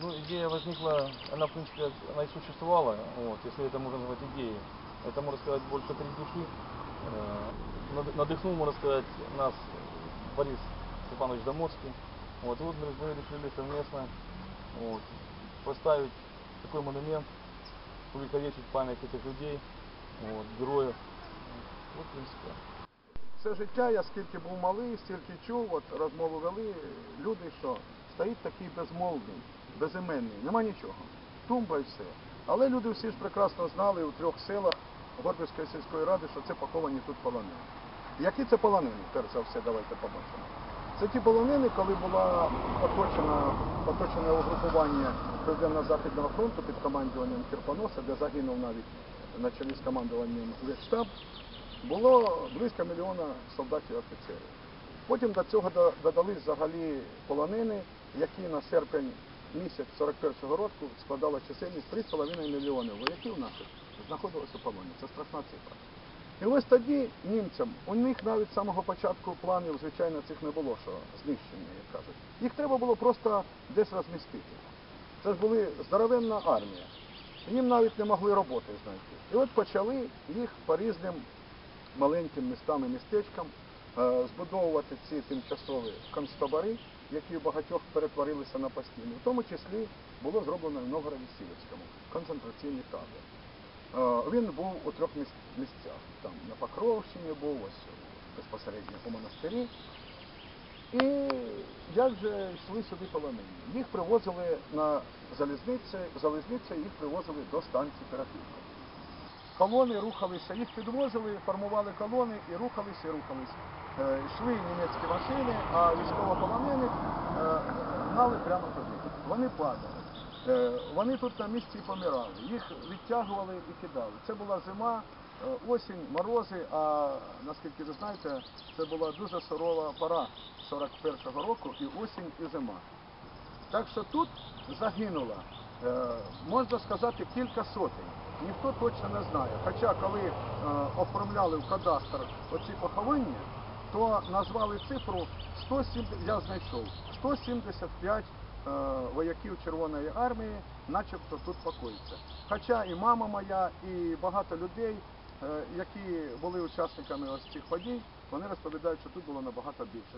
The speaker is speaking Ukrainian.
Ну, идея возникла, она, в принципе, она и существовала, вот, если это можно назвать идеей. Это, можно сказать, больше три души. Э, над- Надыхнул, можно сказать, нас Борис Степанович Доморский. Вот, и вот мы мы решили совместно вот, поставить такой монумент, увековечить память этих людей, вот, героев. Вот, в принципе, Все життя я скільки був малий, стільки чув, от розмову вели люди, що стоїть такий безмовний, Безіменний, нема нічого. Тумба і все. Але люди всі ж прекрасно знали у трьох селах Горбівської сільської ради, що це поховані тут полонини. Які це полонини, перш за все, давайте побачимо. Це ті полонини, коли була оточена, оточене угрупування Південно-Західного фронту під командуванням Кірпоноса, де загинув навіть на чолі з командуванням Вєштаб, було близько мільйона солдатів і офіцерів. Потім до цього додались взагалі полонини, які на серпень місяць 41-го року складала чисельність 3,5 мільйони вояків наших знаходилось у полоні. Це страшна цифра. І ось тоді німцям, у них навіть з самого початку планів, звичайно, цих не було, що знищення, як кажуть. Їх треба було просто десь розмістити. Це ж були здоровенна армія. Їм навіть не могли роботи знайти. І от почали їх по різним маленьким містам і містечкам збудовувати ці тимчасові концтабори, які у багатьох перетворилися на постійні. В тому числі було зроблено в Новгороді Сіверському концентраційний табір. Е, Він був у трьох місцях. Там на Покровщині був, ось безпосередньо у монастирі. І як же йшли сюди полонені? Їх привозили на залізниці, залізниці їх привозили до станції Пирогівка. Колони рухалися, їх підвозили, формували колони і рухались, і рухались. Е, йшли німецькі машини, а військовополонених е, гнали прямо туди. Вони падали. Е, вони тут на місці помирали. Їх відтягували і кидали. Це була зима, осінь, морози, а наскільки ви знаєте, це була дуже сурова пора 41-го року і осінь, і зима. Так що тут загинуло, можна сказати, кілька сотень. Ніхто точно не знає. Хоча коли е, оформляли в кадастр оці поховання, то назвали цифру 170, я знайшов, 175 е, вояків Червоної армії, начебто тут покоїться. Хоча і мама моя, і багато людей, е, які були учасниками ось цих подій, вони розповідають, що тут було набагато більше.